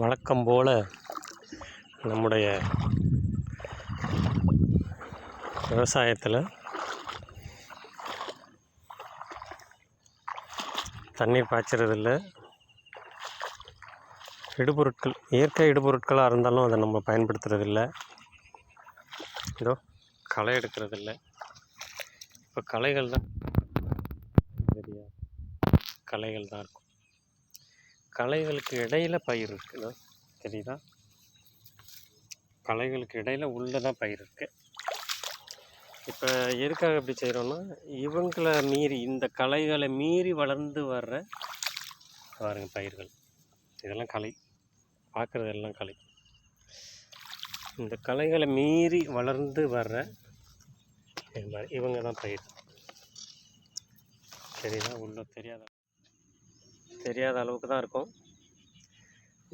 வழக்கம் போல் நம்முடைய விவசாயத்தில் தண்ணீர் பாய்ச்சறதில்ல. இடுபொருட்கள் இயற்கை இடுபொருட்களாக இருந்தாலும் அதை நம்ம பயன்படுத்துகிறதில்ல இதோ களை எடுக்கிறதில்ல. இப்போ களைகள் தான் களைகள் தான் இருக்கும். கலைகளுக்கு இடையில பயிர் இருக்குதா தெரியுதா? கலைகளுக்கு இடையில் உள்ளே தான் பயிர் இருக்குது இப்போ எதுக்காக இப்படி செய்கிறோன்னா இவங்களை மீறி இந்த கலைகளை மீறி வளர்ந்து வர்ற பாருங்க பயிர்கள். இதெல்லாம் களை பார்க்குறதெல்லாம் கலை. இந்த கலைகளை மீறி வளர்ந்து வர்ற இவங்க தான் பயிர். சரிதான் உள்ள தெரியாத தெரியாத அளவுக்கு தான் இருக்கும்.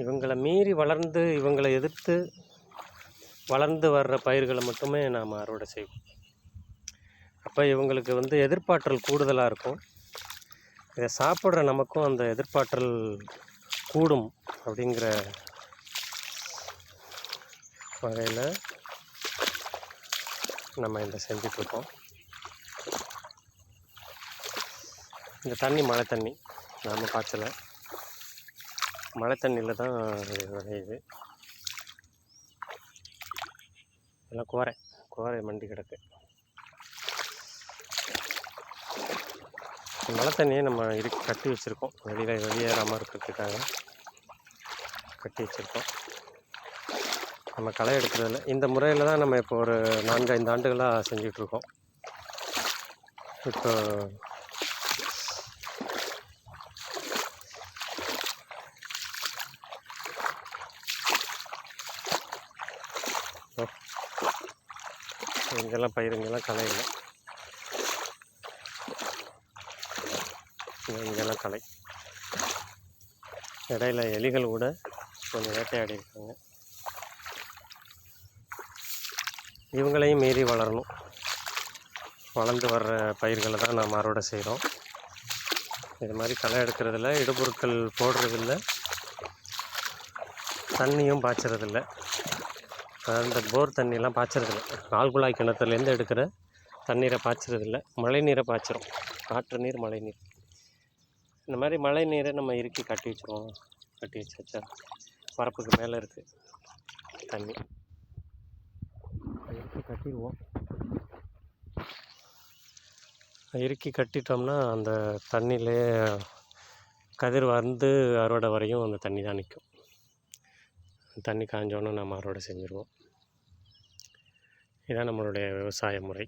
இவங்களை மீறி வளர்ந்து இவங்களை எதிர்த்து வளர்ந்து வர்ற பயிர்களை மட்டுமே நாம் அறுவடை செய்வோம். அப்போ இவங்களுக்கு வந்து எதிர்ப்பாற்றல் கூடுதலாக இருக்கும். இதை சாப்பிட்ற நமக்கும் அந்த எதிர்ப்பாற்றல் கூடும் அப்படிங்கிற வகையில் நம்ம இதை செஞ்சிட்ருக்கோம் இந்த தண்ணி மழை தண்ணி. நாம் பாய்ச்சலை மழை தண்ணியில் தான் இது விளையுது எல்லாம் கோரை கோரை மண்டி கிடக்கு. மழை தண்ணியை நம்ம இறுக்கி கட்டி வச்சுருக்கோம். வெளியில் வெளியேறாமல் இருக்கிறதுக்காக கட்டி வச்சுருக்கோம். நம்ம களை எடுக்கிறதில்ல இந்த முறையில் தான் நம்ம இப்போ ஒரு நான்கு ஐந்து ஆண்டுகளாக செஞ்சிகிட்ருக்கோம் இப்போ இங்கெல்லாம் பயிருங்கெல்லாம் களை இல்லை. இங்கெல்லாம் களை. இடையில எலிகள் கூட கொஞ்சம் வேட்டையாடி இருக்காங்க. இவங்களையும் மீறி வளரணும். வளர்ந்து வர்ற பயிர்களை தான் நாம் அறுவடை செய்கிறோம். இது மாதிரி களை எடுக்கிறதில்ல இடுபொருட்கள் போடுறதில்ல தண்ணியும் பாய்ச்சறதில்லை. அந்த போர் தண்ணியெல்லாம் பாய்ச்சறதில்ல. ஆழ்குழாய் கிணத்துலேருந்து எடுக்கிற தண்ணீரை பாய்ச்சறதில்ல. மழை நீரை பாய்ச்சிரும். காற்று நீர் மழை நீர் இந்த மாதிரி மழை நீரை நம்ம இறுக்கி கட்டி வச்சுருவோம். கட்டி வச்சு வச்சா வரப்புக்கு மேலே இருக்குது தண்ணி. இறுக்கி கட்டிடுவோம். இறுக்கி கட்டிட்டோம்னா அந்த தண்ணியிலே கதிர் வந்து அறுவடை வரையும் அந்த தண்ணி தான் நிற்கும். தண்ணி காஞ்சோன்னே நம்ம அறுவடை செஞ்சுருவோம். இதான் நம்மளுடைய விவசாய முறை.